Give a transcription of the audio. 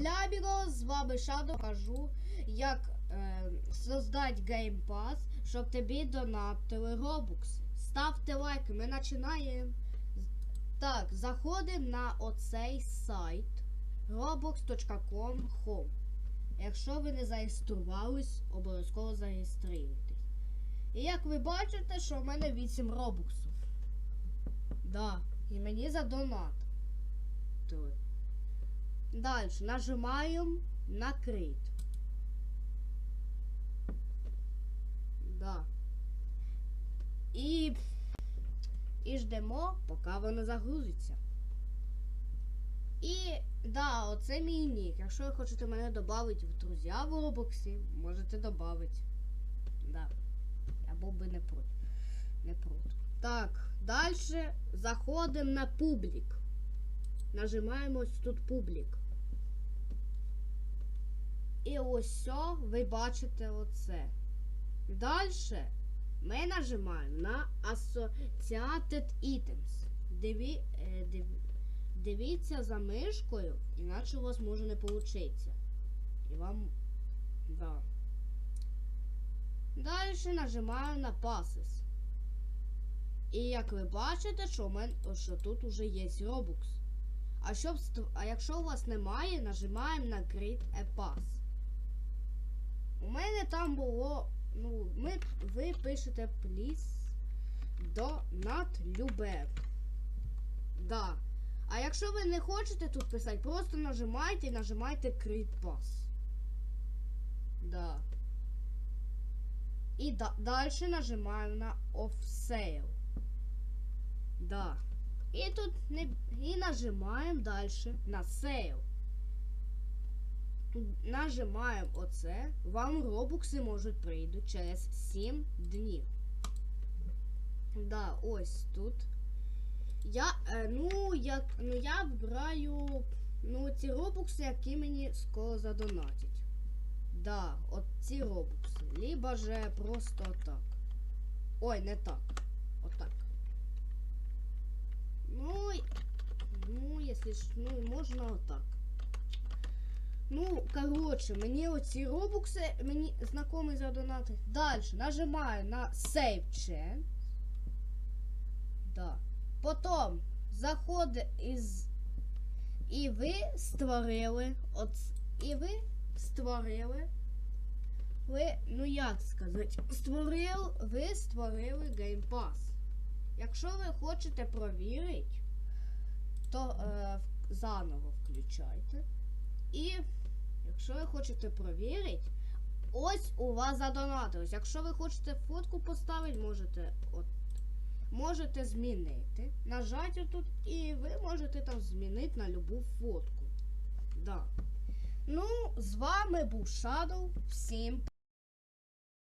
Лябіго, з вами Shadow. Кажу, як е, создати Game Pass, щоб тобі донатили робукси. Ставте лайки, ми починаємо. Так, заходимо на оцей сайт roblox.com home. Якщо ви не зареєструвались, обов'язково зареєструйтесь. І як ви бачите, що в мене 8 робоксів. Да, і мені за донат. Далі нажимаємо накрит. Да. І, і ждемо, поки воно загрузиться. І да, оце мій нік. Якщо ви хочете мене додати в друзі в Робоксі, можете додати. Да. Був би не проти. Не проти. Так, далі заходимо на публік. Нажимаємо тут публік. І ось ви бачите оце. Далі ми нажимаємо на Associated Items. Диві, е, див, дивіться за мишкою, іначе у вас може не получиться. І вам. Да. Далі нажимаю на Passes. І як ви бачите, що, мен, що тут уже є Robux. А, щоб, а якщо у вас немає, нажимаємо на Create a Pass. Мене там було. Ну, ми, ви пишете please donat любе. Да. А якщо ви не хочете тут писати, просто нажимайте і нажимайте Pass. Да. І да, далі нажимаємо на Off Sale. Да. І тут не, і нажимаємо далі на Sale. Нажимаємо оце. Вам робукси можуть прийдуть через 7 днів. Да, ось тут. Я, е, ну, як, ну, я вибираю ну, ці робукси, які мені скоро задонатять. Да, от ці робукси. Либо же просто так. Ой, не так. Отак. Ну, ну, якщо ж, ну, можна отак. Ну, коротше, мені оці робукси, мені знайомий задонатить. Далі нажимаю на Save Change. Да. Потім заходить із. І ви створили. От, і ви створили. Ви, ну як сказати, створили, ви створили Game Pass. Якщо ви хочете провірити, то е, заново включайте. І якщо ви хочете провірити, ось у вас задонатилось. Якщо ви хочете фотку поставити, можете от, можете змінити. Нажати тут і ви можете там змінити на любу фотку. Да. Ну, з вами був Shadow. Всім